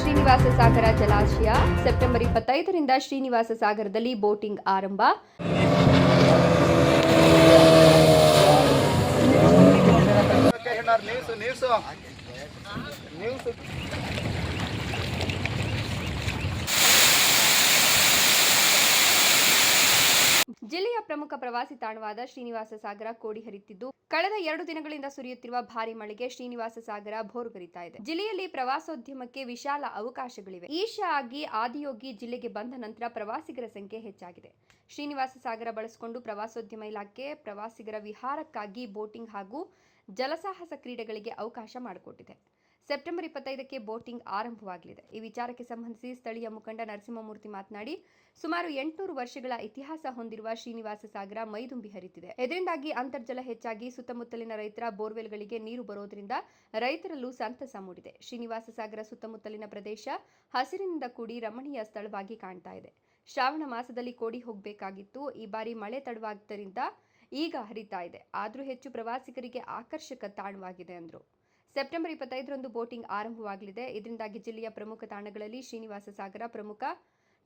ಶ್ರೀನಿವಾಸ ಸಾಗರ ಜಲಾಶಯ. ಸೆಪ್ಟೆಂಬರ್ ಇಪ್ಪತ್ತೈದರಿಂದ ಶ್ರೀನಿವಾಸ ಸಾಗರದಲ್ಲಿ ಬೋಟಿಂಗ್ ಆರಂಭ. ನ್ಯೂಸ್. ನ್ಯೂಸ್ ಜಿಲ್ಲೆಯ ಪ್ರಮುಖ ಪ್ರವಾಸಿ ತಾಣವಾದ ಶ್ರೀನಿವಾಸ ಸಾಗರ ಕೋಡಿ ಹರಿತಿದ್ದು ಕಳೆದ ಎರಡು ದಿನಗಳಿಂದ ಸುರಿಯುತ್ತಿರುವ ಭಾರಿ ಮಳೆಗೆ ಶ್ರೀನಿವಾಸ ಸಾಗರ ಭೋರುಗರಿತಾ ಇದೆ. ಜಿಲ್ಲೆಯಲ್ಲಿ ಪ್ರವಾಸೋದ್ಯಮಕ್ಕೆ ವಿಶಾಲ ಅವಕಾಶಗಳಿವೆ. ಈಶಾ ಆಗಿ ಆದಿಯೋಗಿ ಜಿಲ್ಲೆಗೆ ಬಂದ ನಂತರ ಪ್ರವಾಸಿಗರ ಸಂಖ್ಯೆ ಹೆಚ್ಚಾಗಿದೆ. ಶ್ರೀನಿವಾಸ ಸಾಗರ ಬಳಸಿಕೊಂಡು ಪ್ರವಾಸೋದ್ಯಮ ಇಲಾಖೆ ಪ್ರವಾಸಿಗರ ವಿಹಾರಕ್ಕಾಗಿ ಬೋಟಿಂಗ್ ಹಾಗೂ ಜಲಸಾಹಸ ಕ್ರೀಡೆಗಳಿಗೆ ಅವಕಾಶ ಮಾಡಿಕೊಟ್ಟಿದೆ. ಸೆಪ್ಟೆಂಬರ್ ಇಪ್ಪತ್ತೈದಕ್ಕೆ ಬೋಟಿಂಗ್ ಆರಂಭವಾಗಲಿದೆ. ಈ ವಿಚಾರಕ್ಕೆ ಸಂಬಂಧಿಸಿ ಸ್ಥಳೀಯ ಮುಖಂಡ ನರಸಿಂಹಮೂರ್ತಿ ಮಾತನಾಡಿ, ಸುಮಾರು ಎಂಟುನೂರು ವರ್ಷಗಳ ಇತಿಹಾಸ ಹೊಂದಿರುವ ಶ್ರೀನಿವಾಸ ಸಾಗರ ಮೈದುಂಬಿ ಹರಿತಿದೆ. ಇದರಿಂದಾಗಿ ಅಂತರ್ಜಲ ಹೆಚ್ಚಾಗಿ ಸುತ್ತಮುತ್ತಲಿನ ರೈತರ ಬೋರ್ವೆಲ್ಗಳಿಗೆ ನೀರು ಬರೋದರಿಂದ ರೈತರಲ್ಲೂ ಸಂತಸ ಮೂಡಿದೆ. ಶ್ರೀನಿವಾಸ ಸಾಗರ ಸುತ್ತಮುತ್ತಲಿನ ಪ್ರದೇಶ ಹಸಿರಿನಿಂದ ಕೂಡಿ ರಮಣೀಯ ಸ್ಥಳವಾಗಿ ಕಾಣ್ತಾ ಇದೆ. ಶ್ರಾವಣ ಮಾಸದಲ್ಲಿ ಕೋಡಿ ಹೋಗಬೇಕಾಗಿತ್ತು. ಈ ಬಾರಿ ಮಳೆ ತಡವಾದ್ದರಿಂದ ಈಗ ಹರಿತಾ ಇದೆ. ಆದರೂ ಹೆಚ್ಚು ಪ್ರವಾಸಿಗರಿಗೆ ಆಕರ್ಷಕ ತಾಣವಾಗಿದೆ ಅಂದರು. ಸೆಪ್ಟೆಂಬರ್ ಇಪ್ಪತ್ತೈದರಂದು ಬೋಟಿಂಗ್ ಆರಂಭವಾಗಲಿದೆ. ಇದರಿಂದಾಗಿ ಜಿಲ್ಲೆಯ ಪ್ರಮುಖ ತಾಣಗಳಲ್ಲಿ ಶ್ರೀನಿವಾಸ ಸಾಗರ ಪ್ರಮುಖ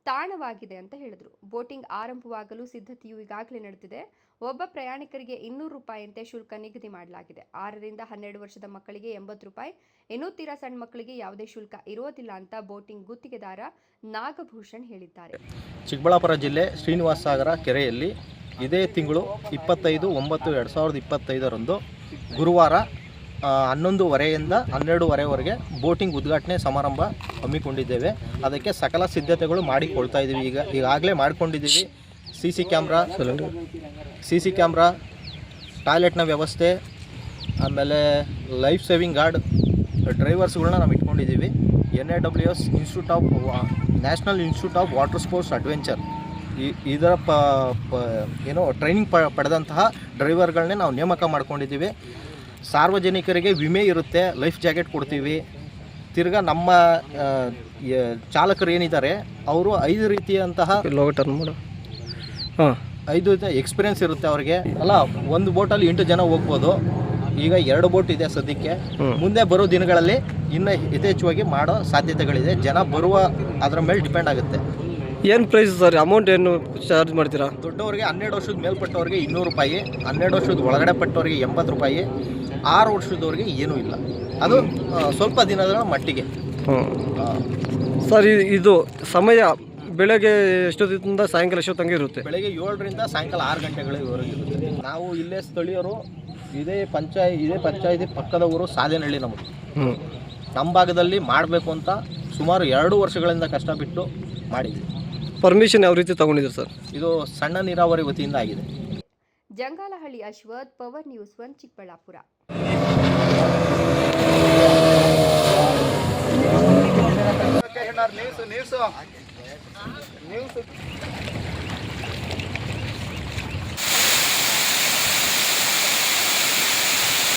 ತಾಣವಾಗಿದೆ ಅಂತ ಹೇಳಿದ್ರು. ಬೋಟಿಂಗ್ ಆರಂಭವಾಗಲು ಸಿದ್ಧತೆಯು ಈಗಾಗಲೇ ನಡೆದಿದೆ. ಒಬ್ಬ ಪ್ರಯಾಣಿಕರಿಗೆ ಇನ್ನೂರು ರೂಪಾಯಿಯಂತೆ ಶುಲ್ಕ ನಿಗದಿ ಮಾಡಲಾಗಿದೆ. ಆರರಿಂದ ಹನ್ನೆರಡು ವರ್ಷದ ಮಕ್ಕಳಿಗೆ ಎಂಬತ್ತು ರೂಪಾಯಿ. ಇನ್ನೂ ತೀರಾ ಸಣ್ಣ ಮಕ್ಕಳಿಗೆ ಯಾವುದೇ ಶುಲ್ಕ ಇರೋದಿಲ್ಲ ಅಂತ ಬೋಟಿಂಗ್ ಗುತ್ತಿಗೆದಾರ ನಾಗಭೂಷಣ್ ಹೇಳಿದ್ದಾರೆ. ಚಿಕ್ಕಬಳ್ಳಾಪುರ ಜಿಲ್ಲೆ ಶ್ರೀನಿವಾಸ ಸಾಗರ ಕೆರೆಯಲ್ಲಿ ಇದೇ ತಿಂಗಳು ಇಪ್ಪತ್ತೈದು ಒಂಬತ್ತು ಎರಡು ಸಾವಿರದ ಇಪ್ಪತ್ತೈದರಂದು ಗುರುವಾರ ಹನ್ನೊಂದುವರೆಯಿಂದ ಹನ್ನೆರಡುವರೆವರೆಗೆ ಬೋಟಿಂಗ್ ಉದ್ಘಾಟನೆ ಸಮಾರಂಭ ಹಮ್ಮಿಕೊಂಡಿದ್ದೇವೆ. ಅದಕ್ಕೆ ಸಕಲ ಸಿದ್ಧತೆಗಳು ಮಾಡಿಕೊಳ್ತಾ ಇದ್ದೀವಿ ಈಗ, ಈಗಾಗಲೇ ಮಾಡಿಕೊಂಡಿದ್ದೀವಿ. C C camera, C C camera, ಟಾಯ್ಲೆಟ್ನ ವ್ಯವಸ್ಥೆ, ಆಮೇಲೆ ಲೈಫ್ ಸೇವಿಂಗ್ ಗಾರ್ಡ್, ಡ್ರೈವರ್ಸ್ಗಳನ್ನ ನಾವು ಇಟ್ಕೊಂಡಿದ್ದೀವಿ. N A W S institute of national institute of water sports adventure. ಈ, ಇದರ ಪ ಏನೋ ಟ್ರೈನಿಂಗ್ ಪಡೆದಂತಹ ಡ್ರೈವರ್ಗಳನ್ನೇ ನಾವು ನೇಮಕ ಮಾಡ್ಕೊಂಡಿದ್ದೀವಿ. ಸಾರ್ವಜನಿಕರಿಗೆ ವಿಮೆ ಇರುತ್ತೆ ಲೈಫ್ ಜಾಕೆಟ್ ಕೊಡ್ತೀವಿ. ತಿರ್ಗಾ ನಮ್ಮ ಚಾಲಕರು ಏನಿದ್ದಾರೆ ಅವರು ಐದು ರೀತಿಯಂತಹ ಲೋಗ ಟರ್ನ್ ಮಾಡು. ಹಾಂ. ಐದು ಎಕ್ಸ್ಪೀರಿಯನ್ಸ್ ಇರುತ್ತೆ ಅವ್ರಿಗೆ. ಅಲ್ಲ ಒಂದು ಬೋಟಲ್ಲಿ ಎಂಟು ಜನ ಹೋಗ್ಬೋದು. ಈಗ ಎರಡು ಬೋಟ್ ಇದೆ ಸದ್ಯಕ್ಕೆ. ಮುಂದೆ ಬರೋ ದಿನಗಳಲ್ಲಿ ಇನ್ನೂ ಯಥೇಚ್ಛವಾಗಿ ಮಾಡೋ ಸಾಧ್ಯತೆಗಳಿದೆ. ಜನ ಬರುವ ಅದರ ಮೇಲೆ ಡಿಪೆಂಡ್ ಆಗುತ್ತೆ. ಏನು ಪ್ರೈಸ್ ಸರ್ ಅಮೌಂಟ್ ಏನು ಚಾರ್ಜ್ ಮಾಡ್ತೀರಾ? ದೊಡ್ಡವರಿಗೆ ಹನ್ನೆರಡು ವರ್ಷದ ಮೇಲ್ಪಟ್ಟವ್ರಿಗೆ ಇನ್ನೂರು ರೂಪಾಯಿ ಹನ್ನೆರಡು ವರ್ಷದ ಒಳಗಡೆ ಪಟ್ಟವರಿಗೆ ಎಂಬತ್ತು ರೂಪಾಯಿ ಆರು ವರ್ಷದವ್ರಿಗೆ ಏನೂ ಇಲ್ಲ. ಅದು ಸ್ವಲ್ಪ ದಿನದ ಮಟ್ಟಿಗೆ. ಹ್ಞೂ ಸರ್ ಇದು ಸಮಯ ಬೆಳಗ್ಗೆ ಎಷ್ಟೊತ್ತಿಂದ ಸಾಯಂಕಾಲ ಎಷ್ಟೊತ್ತಂಗೆ ಇರುತ್ತೆ? ಬೆಳಗ್ಗೆ ಏಳರಿಂದ ಸಾಯಂಕಾಲ ಆರು ಗಂಟೆಗಳವರೆಗೆ ಇರುತ್ತೆ. ನಾವು ಇಲ್ಲೇ ಸ್ಥಳೀಯರು ಇದೇ ಪಂಚಾಯ ಇದೇ ಪಂಚಾಯತಿ ಪಕ್ಕದ ಊರು ಸಾಧೇನಹಳ್ಳಿ ನಮ್ಮದು. ಹ್ಞೂ ನಮ್ಮ ಭಾಗದಲ್ಲಿ ಮಾಡಬೇಕು ಅಂತ ಸುಮಾರು ಎರಡು ವರ್ಷಗಳಿಂದ ಕಷ್ಟಪಟ್ಟು ಮಾಡಿದ್ವಿ. ಪರ್ಮಿಷನ್ ಯಾವ ರೀತಿ ತಗೊಂಡಿದ್ರು ಸರ್? ಇದು ಸಣ್ಣ ನೀರಾವರಿ ವತಿಯಿಂದ ಆಗಿದೆ. Jangalahalli Ashwath power news one Chikkaballapur. News news